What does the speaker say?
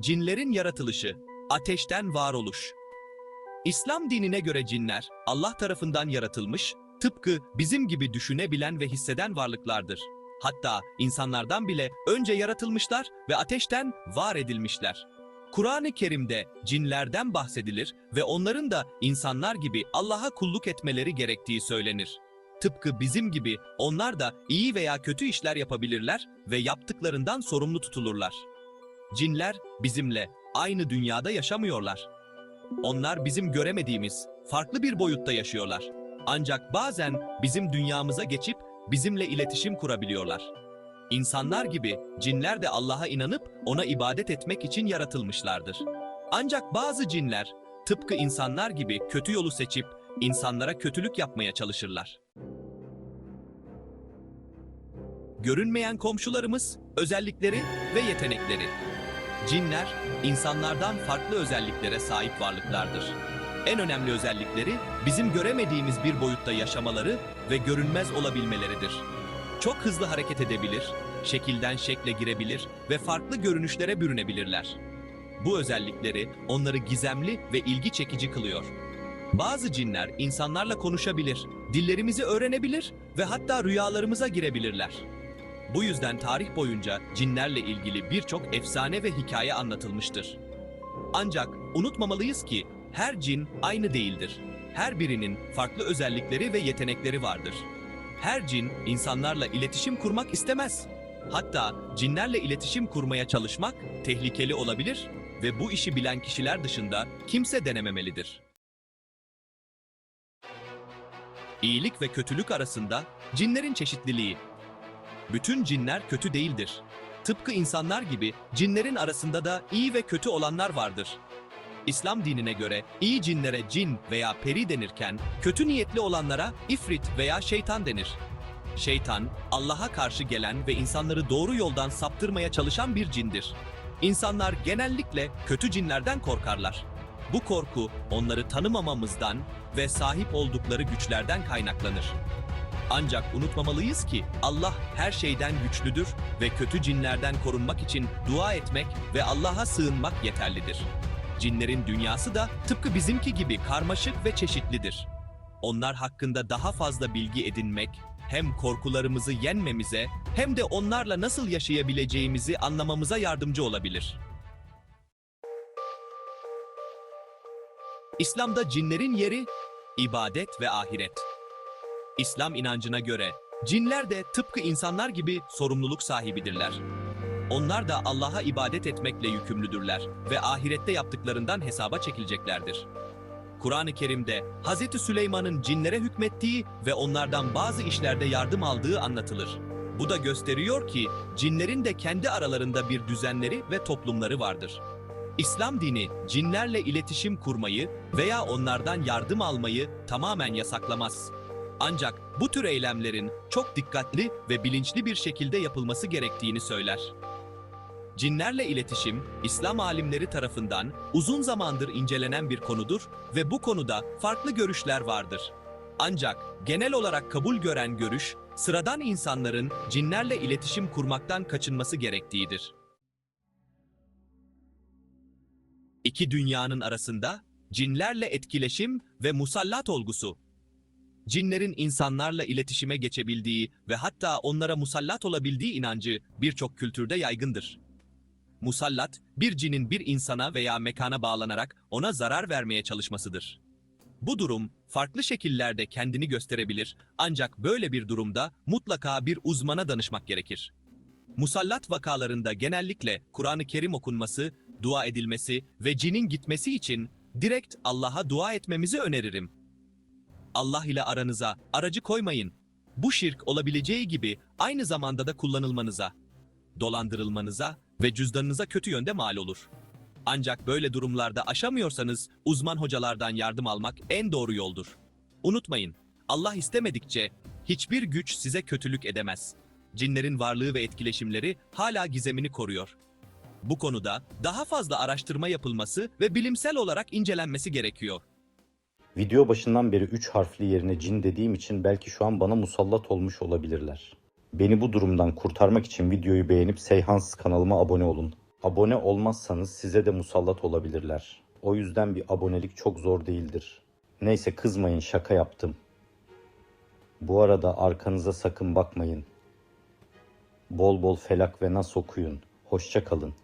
Cinlerin yaratılışı, ateşten varoluş. İslam dinine göre cinler Allah tarafından yaratılmış, tıpkı bizim gibi düşünebilen ve hisseden varlıklardır. Hatta insanlardan bile önce yaratılmışlar ve ateşten var edilmişler. Kur'an-ı Kerim'de cinlerden bahsedilir ve onların da insanlar gibi Allah'a kulluk etmeleri gerektiği söylenir. Tıpkı bizim gibi onlar da iyi veya kötü işler yapabilirler ve yaptıklarından sorumlu tutulurlar. Cinler bizimle aynı dünyada yaşamıyorlar. Onlar bizim göremediğimiz farklı bir boyutta yaşıyorlar. Ancak bazen bizim dünyamıza geçip bizimle iletişim kurabiliyorlar. İnsanlar gibi cinler de Allah'a inanıp ona ibadet etmek için yaratılmışlardır. Ancak bazı cinler tıpkı insanlar gibi kötü yolu seçip insanlara kötülük yapmaya çalışırlar. Görünmeyen komşularımız, özellikleri ve yetenekleri. Cinler, insanlardan farklı özelliklere sahip varlıklardır. En önemli özellikleri bizim göremediğimiz bir boyutta yaşamaları ve görünmez olabilmeleridir. Çok hızlı hareket edebilir, şekilden şekle girebilir ve farklı görünüşlere bürünebilirler. Bu özellikleri onları gizemli ve ilgi çekici kılıyor. Bazı cinler insanlarla konuşabilir, dillerimizi öğrenebilir ve hatta rüyalarımıza girebilirler. Bu yüzden tarih boyunca cinlerle ilgili birçok efsane ve hikaye anlatılmıştır. Ancak unutmamalıyız ki her cin aynı değildir. Her birinin farklı özellikleri ve yetenekleri vardır. Her cin insanlarla iletişim kurmak istemez. Hatta cinlerle iletişim kurmaya çalışmak tehlikeli olabilir ve bu işi bilen kişiler dışında kimse denememelidir. İyilik ve kötülük arasında cinlerin çeşitliliği bütün cinler kötü değildir. Tıpkı insanlar gibi cinlerin arasında da iyi ve kötü olanlar vardır. İslam dinine göre iyi cinlere cin veya peri denirken kötü niyetli olanlara ifrit veya şeytan denir. Şeytan, Allah'a karşı gelen ve insanları doğru yoldan saptırmaya çalışan bir cindir. İnsanlar genellikle kötü cinlerden korkarlar. Bu korku onları tanımamamızdan ve sahip oldukları güçlerden kaynaklanır. Ancak unutmamalıyız ki Allah her şeyden güçlüdür ve kötü cinlerden korunmak için dua etmek ve Allah'a sığınmak yeterlidir. Cinlerin dünyası da tıpkı bizimki gibi karmaşık ve çeşitlidir. Onlar hakkında daha fazla bilgi edinmek hem korkularımızı yenmemize hem de onlarla nasıl yaşayabileceğimizi anlamamıza yardımcı olabilir. İslam'da cinlerin yeri ibadet ve ahiret. İslam inancına göre cinler de tıpkı insanlar gibi sorumluluk sahibidirler. Onlar da Allah'a ibadet etmekle yükümlüdürler ve ahirette yaptıklarından hesaba çekileceklerdir. Kur'an-ı Kerim'de Hz. Süleyman'ın cinlere hükmettiği ve onlardan bazı işlerde yardım aldığı anlatılır. Bu da gösteriyor ki cinlerin de kendi aralarında bir düzenleri ve toplumları vardır. İslam dini cinlerle iletişim kurmayı veya onlardan yardım almayı tamamen yasaklamaz. Ancak bu tür eylemlerin çok dikkatli ve bilinçli bir şekilde yapılması gerektiğini söyler. Cinlerle iletişim, İslam alimleri tarafından uzun zamandır incelenen bir konudur ve bu konuda farklı görüşler vardır. Ancak genel olarak kabul gören görüş, sıradan insanların cinlerle iletişim kurmaktan kaçınması gerektiğidir. İki dünyanın arasında cinlerle etkileşim ve musallat olgusu cinlerin insanlarla iletişime geçebildiği ve hatta onlara musallat olabildiği inancı birçok kültürde yaygındır. Musallat, bir cinin bir insana veya mekana bağlanarak ona zarar vermeye çalışmasıdır. Bu durum farklı şekillerde kendini gösterebilir ancak böyle bir durumda mutlaka bir uzmana danışmak gerekir. Musallat vakalarında genellikle Kur'an-ı Kerim okunması, dua edilmesi ve cinin gitmesi için direkt Allah'a dua etmemizi öneririm. Allah ile aranıza aracı koymayın. Bu şirk olabileceği gibi aynı zamanda da kullanılmanıza, dolandırılmanıza ve cüzdanınıza kötü yönde mal olur. Ancak böyle durumlarda aşamıyorsanız uzman hocalardan yardım almak en doğru yoldur. Unutmayın, Allah istemedikçe hiçbir güç size kötülük edemez. Cinlerin varlığı ve etkileşimleri hala gizemini koruyor. Bu konuda daha fazla araştırma yapılması ve bilimsel olarak incelenmesi gerekiyor. Video başından beri 3 harfli yerine cin dediğim için belki şu an bana musallat olmuş olabilirler. Beni bu durumdan kurtarmak için videoyu beğenip Seyhans kanalıma abone olun. Abone olmazsanız size de musallat olabilirler. O yüzden bir abonelik çok zor değildir. Neyse kızmayın şaka yaptım. Bu arada arkanıza sakın bakmayın. Bol bol felak ve nas okuyun. Hoşça kalın.